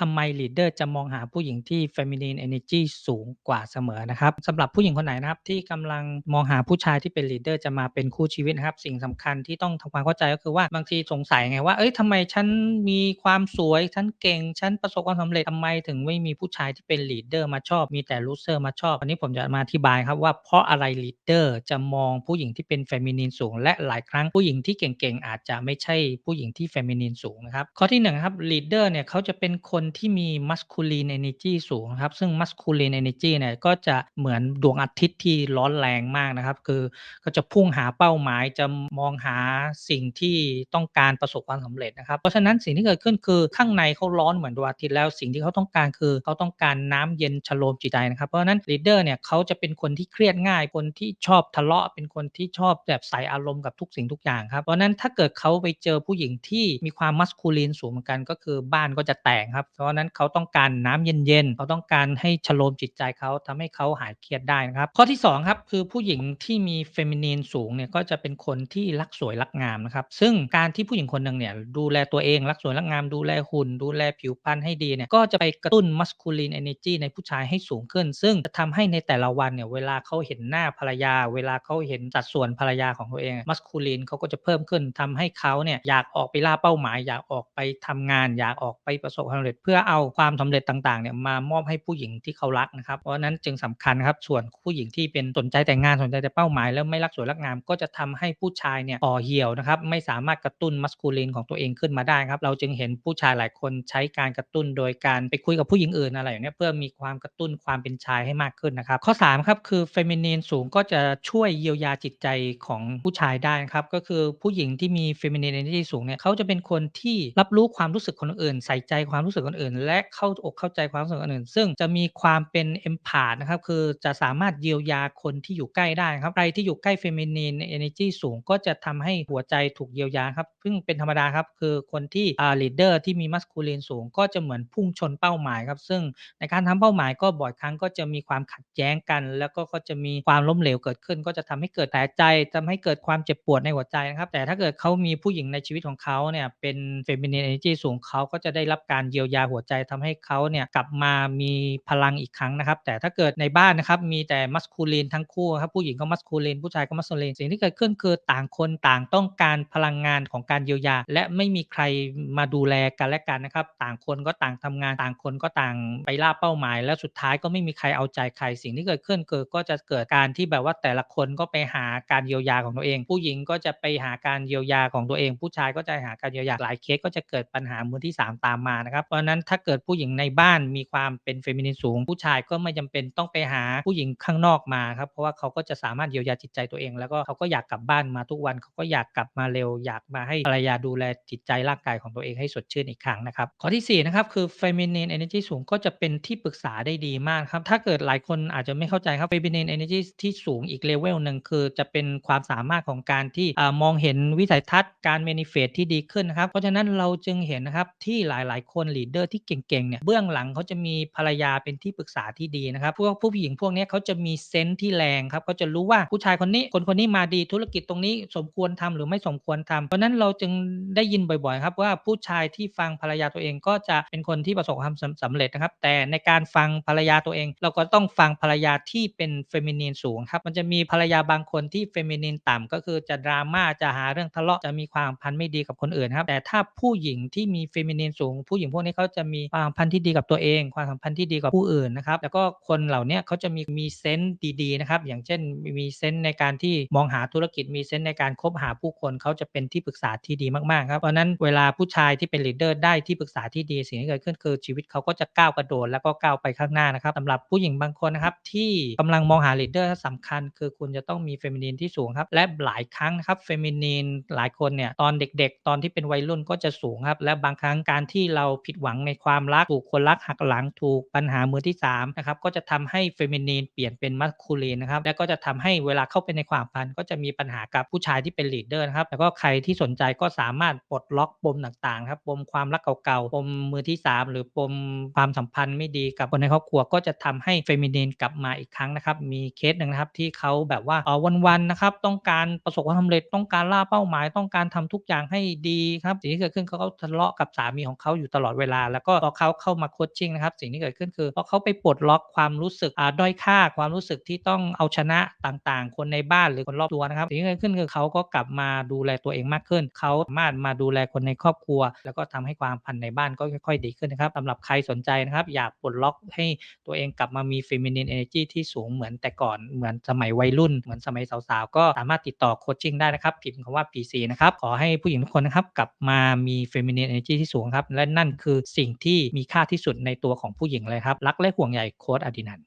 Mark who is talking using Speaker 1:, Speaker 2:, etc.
Speaker 1: ทำไมลีดเดอร์จะมองหาผู้หญิงที่ Feminine Energy สูงกว่าเสมอนะครับสำหรับผู้หญิงคนไหนนะครับที่กำลังมองหาผู้ชายที่เป็นลีดเดอร์จะมาเป็นคู่ชีวิตนะครับสิ่งสำคัญที่ต้องทำความเข้าใจก็คือว่าบางทีสงสัยไงว่าเอ้ยทำไมฉันมีความสวย ฉันเก่ง ฉันประสบความสำเร็จทำไมถึงไม่มีผู้ชายที่เป็นลีดเดอร์มาชอบ มีแต่ลูเซอร์มาชอบวันนี้ผมจะมาอธิบายครับว่าเพราะอะไรลีดเดอร์จะมองผู้หญิงที่เป็น Feminine สูง และหลายครั้งผู้หญิงที่เก่งๆอาจจะไม่ใช่ผู้หญิงที่ Feminine สูงนะครับข้อที่1ครับลีดเดอร์เนี่ยเขาจะเป็นคนที่มี Masculine Energy สูงครับ ซึ่ง Masculine Energy เนี่ยก็จะเหมือนดวงอาทิตย์ที่ร้อนแรงมากนะครับ คือก็จะพุ่งหาเป้าหมายจะมองหาสิ่งที่ต้องการประสบความสำเร็จนะครับ เพราะฉะนั้นสิ่งที่เกิดขึ้นคือข้างในเขาร้อนเหมือนดวงอาทิตย์แล้วสิ่งที่เขาต้องการคือเขาต้องการน้ำเย็นชโลมจิตใจนะครับ เพราะฉะนั้นลีดเดอร์เนี่ยเขาจะเป็นคนที่เครียดง่าย คนที่ชอบทะเลาะ เป็นคนที่ชอบแบบใส่อารมณ์กับทุกสิ่งทุกอย่างครับ เพราะฉะนั้นถ้าเกิดเขาไปเจอผู้หญิงที่มีความมัสคูลีนสูงเหมือนกันก็คือบ้านก็จะแตกครับเพราะนั้นเขาต้องการน้ำเย็นๆเขาต้องการให้ชโลมจิตใจเขาทำให้เขาหายเครียดได้นะครับ ข้อที่2ครับคือผู้หญิงที่มีเฟมินีนสูงเนี่ยก็จะเป็นคนที่รักสวยรักงามนะครับ ซึ่งการที่ผู้หญิงคนหนึ่งเนี่ยดูแลตัวเองรักสวยรักงามดูแลหุ่น ดูแลผิวพรรณให้ดีเนี่ยก็จะไปกระตุ้นมัสคูลีนเอเนจีในผู้ชายให้สูงขึ้น ซึ่งจะทำให้ในแต่ละวันเนี่ยเวลาเขาเห็นหน้าภรรยา เวลาเขาเห็นสัดส่วนภรรยาของตัวเองมัสคูลีนเขาก็จะเพิ่มขึ้นทำให้เขาเนี่ยอยากออกไปล่าเป้าหมาย อยากออกไปทำงาน อยากออกไปประสบความสำเร็จพื่อเอาความสำเร็จต่างๆเนี่ยมามอบให้ผู้หญิงที่เขารักนะครับเพราะนั้นจึงสำคัญครับส่วนผู้หญิงที่เป็นสนใจแต่งงานสนใจแต่เป้าหมาย แล้วไม่รักสวยรักงามก็จะทำให้ผู้ชายเนี่ยอ่อเหี่ยวนะครับไม่สามารถกระตุ้นมัสคูลีนของตัวเองขึ้นมาได้ครับเราจึงเห็นผู้ชายหลายคนใช้การกระตุ้นโดยการไปคุยกับผู้หญิงอื่นอะไรอย่างนี้เพื่อมีความกระตุ้นความเป็นชายให้มากขึ้นนะครับข้อ3ครับคือเฟมินีนสูงก็จะช่วยเยียวยาจิตใจของผู้ชายได้ครับก็คือผู้หญิงที่มีเฟมินีนเอเนจีสูงเนี่ยเขาจะเป็นคนที่รับรู้ความรู้สึกคนอื่น ใส่ใจความรู้สึกคนอื่น และเข้าอกเข้าใจความรู้สึกคนอื่น ซึ่งจะมีความเป็นเอมพาธนะครับคือจะสามารถเยียวยาคนที่อยู่ใกล้ได้ครับใครที่อยู่ใกล้เฟมินีนเอเนจีสูงก็จะทำให้หัวใจถูกเยียวยาครับซึ่งเป็นธรรมดาครับคือคนที่อ่าลีดเดอร์ที่มีมัสคูลีนสูง ก็จะเหมือนพุ่งชนเป้าหมายครับซึ่งในการทำเป้าหมายก็บ่อยครั้งก็จะมีความขัดแย้งกัน แล้วก็ก็จะมีความล้มเหลวเกิดขึ้น ก็จะทำให้เกิดแผลใจทำให้เกิดความเจ็บปวดในหัวใจนะครับแต่ถ้าเกิดเขามีผู้หญิงในชีวิตของเขาเนี่ยเป็นเฟมินีนเอเนจีสูงเขาก็จะได้รับการเยียวยาาหัวใจทำให้เขาเนี่ยกลับมามีพลังอีกครั้งนะครับ แต่ถ้าเกิดในบ้านนะครับมีแต่มัสคูลีนทั้งคู่ครับผู้หญิงก็มัสคูลีนผู้ชายก็มัสคูลีนสิ่งที่เกิดขึ้นคือต่างคนต่างต้องการพลังงานของการเยียวยา และไม่มีใครมาดูแลกันและกันนะครับ ต่างคนก็ต่างทำงานต่างคนก็ต่างไปล่าเป้าหมาย แล้วสุดท้ายก็ไม่มีใครเอาใจใครสิ่งที่เกิดขึ้นคือก็จะเกิดการที่แบบว่าแต่ละคนก็ไปหาการเยียวยาของตัวเอง ผู้หญิงก็จะไปหาการเยียวยาของตัวเอง ผู้ชายก็จะหาการเยียวยาหลายเคสก็จะเกิดปัญหามือที่ 3 ตามมานะครับเพราะนั้นถ้าเกิดผู้หญิงในบ้านมีความเป็นเฟมินินสูง ผู้ชายก็ไม่จำเป็นต้องไปหาผู้หญิงข้างนอกมาครับเพราะว่าเขาก็จะสามารถเยียวยาจิตใจตัวเอง แล้วก็เขาก็อยากกลับบ้านมาทุกวันเขาก็อยากกลับมาเร็ว อยากมาให้ภรรยาดูแลจิตใจร่างกายของตัวเองให้สดชื่นอีกครั้งนะครับข้อที่4นะครับคือ Feminine Energy สูงก็จะเป็นที่ปรึกษาได้ดีมากครับถ้าเกิดหลายคนอาจจะไม่เข้าใจครับ Feminine Energy ที่สูงอีกเลเวลหนึ่งคือจะเป็นความสามารถของการที่มองเห็นวิสัยทัศน์การ manifest ที่ดีขึ้นนะครับเพราะฉะนั้นเราจึงเห็นนะครับที่หลายๆ คนลีดเดอร์ที่เก่งๆเนี่ยเบื้องหลังเขาจะมีภรรยาเป็นที่ปรึกษาที่ดีนะครับพวกผู้หญิงพวกนี้เขาจะมีเซนส์ที่แรงครับเขาจะรู้ว่าผู้ชายคนนี้คนคนนี้มาดีธุรกิจตรงนี้สมควรทำหรือไม่สมควรทำเพราะนั้นเราจึงได้ยินบ่อยๆครับว่าผู้ชายที่ฟังภรรยาตัวเองก็จะเป็นคนที่ประสบความสำเร็จนะครับ แต่ในการฟังภรรยาตัวเอง เราก็ต้องฟังภรรยาที่เป็นเฟมินีนสูงครับมันจะมีภรรยาบางคนที่เฟมินีนต่ำก็คือจะดราม่าจะหาเรื่องทะเลาะจะมีความพันไม่ดีกับคนอื่นครับแต่ถ้าผู้หญิงที่มีเฟมินีนสูง ผู้หญิงพวกนี้เขาจะมีความพันธ์ที่ดีกับตัวเอง ความสัมพันธ์ที่ดีกับผู้อื่นนะครับแล้วก็คนเหล่านี้เขาจะมีมีเซนส์ดีๆนะครับอย่างเช่นมีเซนส์ในการที่มองหาธุรกิจมีเซนส์ในการคบหาผู้คนเขาจะเป็นที่ปรึกษาที่ดีมากๆครับเพราะนั้นเวลาผู้ชายที่เป็นลีดเดอร์ได้ที่ปรึกษาที่ดีสิ่งที่เกิดขึ้นคือชีวิตเขาก็จะก้าวกระโดดแล้วก็ก้าวไปข้างหน้านะครับสำหรับผู้หญิงบางคนนะครับที่กำลังมองหาลีดเดอร์สำคัญ คือคุณจะต้องมีเฟมินีนที่สูงครับและหลายครั้งนะครับเฟมินีนหลายคนเนี่ยตอนเด็ก ๆ ตอนที่เป็นวัยรุ่นก็จะสูงครับและบางครั้งการที่เราผิดหวังในความรักถูกคนรักหักหลังถูกปัญหามือที่3นะครับก็จะทำให้เฟมินีนเปลี่ยนเป็นมัสคูลีนนะครับและก็จะทำให้เวลาเข้าไปในความพันก็จะมีปัญหากับผู้ชายที่เป็นลีดเดอร์นะครับแล้วก็ใครที่สนใจก็สามารถปลดล็อกปมต่างๆครับปมความรักเก่าๆปมมือที่ 3 หรือปมความสัมพันธ์ไม่ดีกับคนในครอบครัวก็จะทำให้เฟมินีนกลับมาอีกครั้งนะครับมีเคสหนึ่งนะครับที่เขาแบบว่าเออวันๆนะครับต้องการประสบความสำเร็จต้องการล่าเป้าหมาย ต้องการทำทุกอย่างให้ดีครับสิ่งที่เกิดขึ้นเขาก็ทะเลาะกับสามีของเขาอยู่ตลอดเวลาแล้วก็พอเขาเข้ามาโคชชิ่งนะครับสิ่งที่เกิดขึ้นคือพอเขาไปปลดล็อกความรู้สึกอ่าด้อยค่าความรู้สึกที่ต้องเอาชนะต่างๆ คนในบ้านหรือคนรอบตัวนะครับสิ่งที่เกิดขึ้นคือเขาก็กลับมาดูแลตัวเองมากขึ้น เขาสามารถมาดูแลคนในครอบครัว แล้วก็ทำให้ความพันในบ้านก็ค่อยๆ ดีขึ้นนะครับสำหรับใครสนใจนะครับอยากปลดล็อกให้ตัวเองกลับมามี feminine energy ที่สูงเหมือนแต่ก่อนเหมือนสมัยวัยรุ่น เหมือนสมัยสาวๆ ก็สามารถติดต่อโคชชิ่งได้นะครับ พิมพ์คำว่า PC นะครับ ขอให้ผู้หญิงทุกคนนะครับ กลับมามี feminine energy ที่สูงครับ และนั่นคือสิ่งที่มีค่าที่สุดในตัวของผู้หญิงเลยครับ รักและห่วงใยโค้ดอดินัน